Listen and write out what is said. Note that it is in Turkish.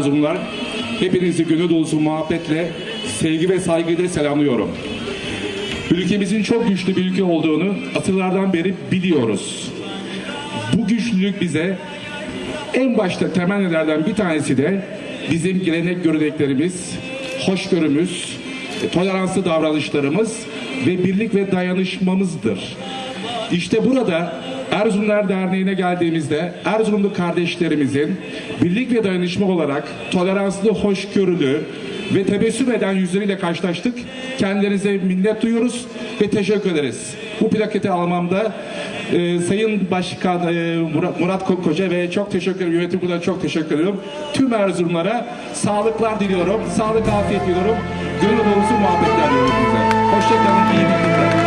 Erzurumlar. Hepinizi gönül dolusu muhabbetle, sevgi ve saygıyla selamlıyorum. Ülkemizin çok güçlü bir ülke olduğunu asırlardan beri biliyoruz. Bu güçlülük bize en başta temel nedenlerden bir tanesi de bizim gelenek göreneklerimiz, hoşgörümüz, toleranslı davranışlarımız ve birlik ve dayanışmamızdır. İşte burada Erzurumlar Derneği'ne geldiğimizde Erzurumlu kardeşlerimizin birlik ve dayanışma olarak toleranslı, hoşgörülü ve tebessüm eden yüzleriyle karşılaştık. Kendilerinize minnet duyuyoruz ve teşekkür ederiz. Bu plaketi almamda e, Sayın Başkan e, Murat, Murat Kokoca ve çok teşekkür ederim. Yönetim kuruluna çok teşekkür ediyorum. Tüm Erzurumlara sağlıklar diliyorum. Sağlık, afiyet diliyorum. Gönül dolusu muhabbetler diliyorum. Hoşçakalın, iyi günler.